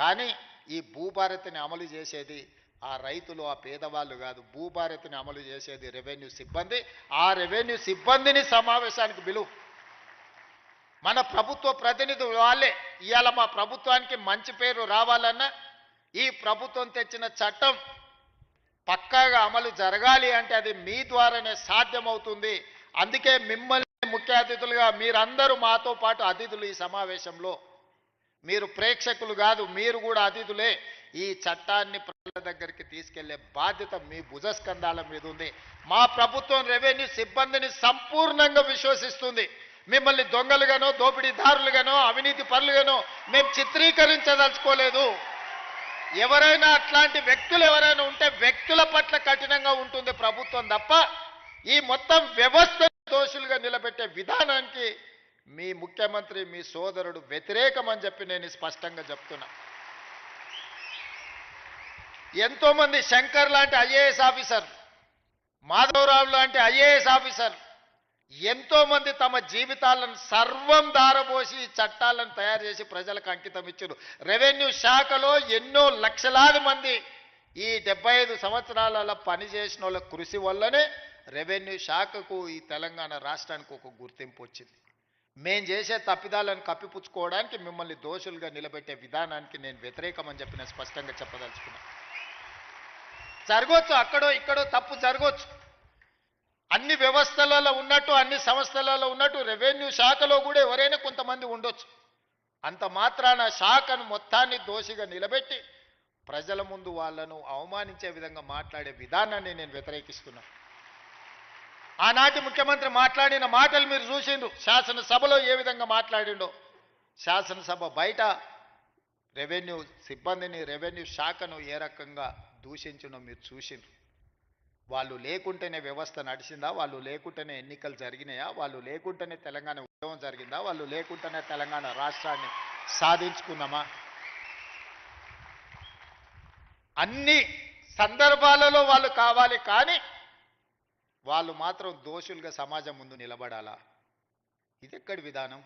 కానీ ఈ భూభారతిని అమలు చేసేది ఆ రైతులు ఆ పేదవాళ్ళు కాదు. భూభారతిని అమలు చేసేది రెవెన్యూ సిబ్బంది. ఆ రెవెన్యూ సిబ్బందిని సమావేశానికి పిలువు. మన ప్రభుత్వ ప్రతినిధులు వాళ్ళే. ఇవాళ మా ప్రభుత్వానికి మంచి పేరు రావాలన్నా ఈ ప్రభుత్వం తెచ్చిన చట్టం పక్కాగా అమలు జరగాలి అంటే అది మీ ద్వారానే సాధ్యమవుతుంది. అందుకే మిమ్మల్ని ముఖ్య అతిథులుగా మీరందరూ మాతో పాటు అతిథులు ఈ సమావేశంలో మీరు ప్రేక్షకులు కాదు మీరు కూడా అతిథులే. ఈ చట్టాన్ని ప్రజల దగ్గరికి తీసుకెళ్ళే బాధ్యత మీ భుజస్కంధాల మీద ఉంది. మా ప్రభుత్వం రెవెన్యూ సిబ్బందిని సంపూర్ణంగా విశ్వసిస్తుంది. మిమ్మల్ని దొంగలుగానో దోపిడీదారులుగానో అవినీతి పరులుగానో మేము చిత్రీకరించదలుచుకోలేదు. ఎవరైనా అట్లాంటి వ్యక్తులు ఎవరైనా ఉంటే వ్యక్తుల పట్ల కఠినంగా ఉంటుంది ప్రభుత్వం తప్ప ఈ మొత్తం వ్యవస్థ దోషులుగా నిలబెట్టే విధానానికి మీ ముఖ్యమంత్రి మీ సోదరుడు వ్యతిరేకమని చెప్పి నేను స్పష్టంగా చెప్తున్నా. ఎంతోమంది శంకర్ లాంటి ఐఏఎస్ ఆఫీసర్ మాధవరావు లాంటి ఐఏఎస్ ఆఫీసర్ ఎంతో మంది తమ జీవితాలను సర్వం దారబోసి చట్టాలను తయారు చేసి ప్రజలకు అంకితం ఇచ్చారు. రెవెన్యూ శాఖలో ఎన్నో లక్షలాది మంది ఈ డెబ్బై ఐదు సంవత్సరాల పనిచేసిన వాళ్ళ కృషి వల్లనే రెవెన్యూ శాఖకు ఈ తెలంగాణ రాష్ట్రానికి ఒక గుర్తింపు వచ్చింది. మేం చేసే తప్పిదాలను కప్పిపుచ్చుకోవడానికి మిమ్మల్ని దోషులుగా నిలబెట్టే విధానానికి నేను వ్యతిరేకమని చెప్పి నేను స్పష్టంగా చెప్పదలుచుకున్నాను జరగవచ్చు అక్కడో ఇక్కడో తప్పు జరగవచ్చు అన్ని వ్యవస్థలలో ఉన్నట్టు అన్ని సంస్థలలో ఉన్నట్టు రెవెన్యూ శాఖలో కూడా ఎవరైనా కొంతమంది ఉండొచ్చు. అంత మాత్రాన శాఖను మొత్తాన్ని దోషిగా నిలబెట్టి ప్రజల ముందు వాళ్ళను అవమానించే విధంగా మాట్లాడే విధానాన్ని నేను వ్యతిరేకిస్తున్నాను ఆనాటి ముఖ్యమంత్రి మాట్లాడిన మాటలు మీరు చూసిండ్రు. శాసనసభలో ఏ విధంగా మాట్లాడిండో. శాసనసభ బయట రెవెన్యూ సిబ్బందిని రెవెన్యూ శాఖను ఏ రకంగా దూషించడం మీరు చూసిండ్రు. వాళ్ళు లేకుంటేనే వ్యవస్థ నడిచిందా? వాళ్ళు లేకుంటేనే ఎన్నికలు జరిగినాయా? వాళ్ళు లేకుంటేనే తెలంగాణ ఉద్యమం జరిగిందా? వాళ్ళు లేకుంటేనే తెలంగాణ రాష్ట్రాన్ని సాధించుకున్నామా? అన్ని సందర్భాలలో వాళ్ళు కావాలి కానీ వాళ్ళు మాత్రం దోషులుగా సమాజం ముందు నిలబడాలా? ఇది ఎక్కడి విధానం?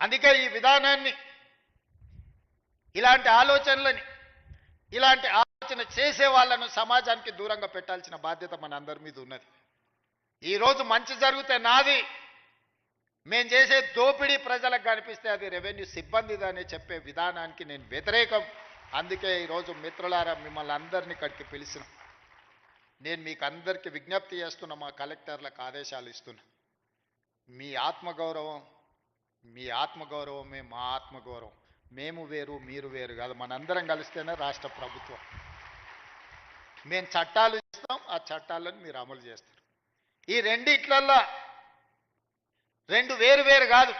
అందుకే ఈ విధానాన్ని ఇలాంటి ఆలోచనలని ఇలాంటి ఆలోచన చేసే వాళ్ళను సమాజానికి దూరంగా పెట్టాల్సిన బాధ్యత మన అందరి మీద ఉన్నది. ఈరోజు మంచి జరిగితే నాది. మేం చేసే దోపిడీ ప్రజలకు కనిపిస్తే అది రెవెన్యూ సిబ్బందిదని చెప్పే విధానానికి నేను వ్యతిరేకం. అందుకే ఈరోజు మిత్రులారా మిమ్మల్ని అందరినీ ఇక్కడికి పిలిచిన. నేను మీకు అందరికీ విజ్ఞప్తి చేస్తున్న మా కలెక్టర్లకు ఆదేశాలు ఇస్తున్నా. మీ ఆత్మగౌరవం మీ ఆత్మగౌరవమే మా ఆత్మగౌరవం. మేము వేరు మీరు వేరు కాదు. మనందరం కలిస్తేనే రాష్ట్ర ప్రభుత్వం. మేము చట్టాలు ఇస్తాం ఆ చట్టాలను మీరు అమలు చేస్తారు. ఈ రెండిట్లల్లో రెండు వేరు వేరు కాదు.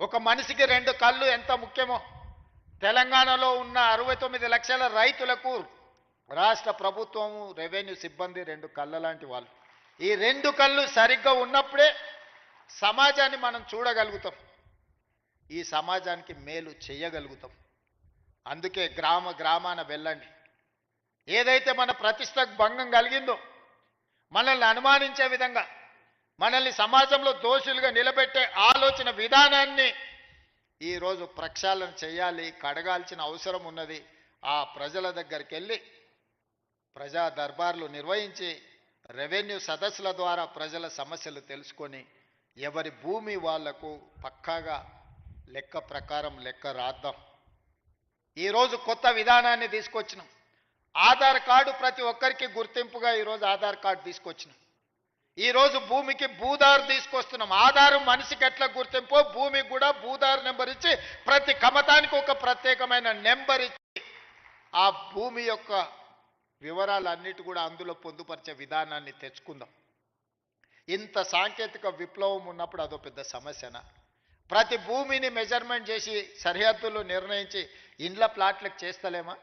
ఒక మనిషికి రెండు కళ్ళు ఎంత ముఖ్యమో. తెలంగాణలో ఉన్న అరవై తొమ్మిది లక్షల రైతులకు రాష్ట్ర ప్రభుత్వము రెవెన్యూ సిబ్బంది రెండు కళ్ళ లాంటి వాళ్ళు. ఈ రెండు కళ్ళు సరిగ్గా ఉన్నప్పుడే సమాజాన్ని మనం చూడగలుగుతాం. ఈ సమాజానికి మేలు చేయగలుగుతాం. అందుకే గ్రామ గ్రామాన వెళ్ళండి. ఏదైతే మన ప్రతిష్టకు భంగం కలిగిందో మనల్ని అనుమానించే విధంగా మనల్ని సమాజంలో దోషులుగా నిలబెట్టే ఆలోచన విధానాన్ని ఈరోజు ప్రక్షాళన చేయాలి కడగాల్సిన అవసరం ఉన్నది. ఆ ప్రజల దగ్గరికి వెళ్ళి ప్రజా దర్బార్లు నిర్వహించి రెవెన్యూ సదస్సుల ద్వారా ప్రజల సమస్యలు తెలుసుకొని ఎవరి భూమి వాళ్ళకు పక్కాగా లెక్క ప్రకారం లెక్క రాద్దాం. ఈరోజు కొత్త విధానాన్ని తీసుకొచ్చినాం. ఆధార్ కార్డు ప్రతి ఒక్కరికి గుర్తింపుగా ఈరోజు ఆధార్ కార్డు తీసుకొచ్చినాం. ఈరోజు భూమికి భూదారు తీసుకొస్తున్నాం. ఆధారు మనిషికి ఎట్లా గుర్తింపు భూమికి కూడా భూదారు నెంబర్ ఇచ్చి ప్రతి కమతానికి ఒక ప్రత్యేకమైన నెంబర్ ఇచ్చి ఆ భూమి యొక్క వివరాలన్నిటి కూడా అందులో పొందుపరిచే విధానాన్ని తెచ్చుకుందాం. ఇంత సాంకేతిక విప్లవం ఉన్నప్పుడు అదో పెద్ద సమస్యనా? ప్రతి భూమిని మెజర్మెంట్ చేసి సరిహద్దులు నిర్ణయించి ఇండ్ల ప్లాట్లకు చేస్తలేమా?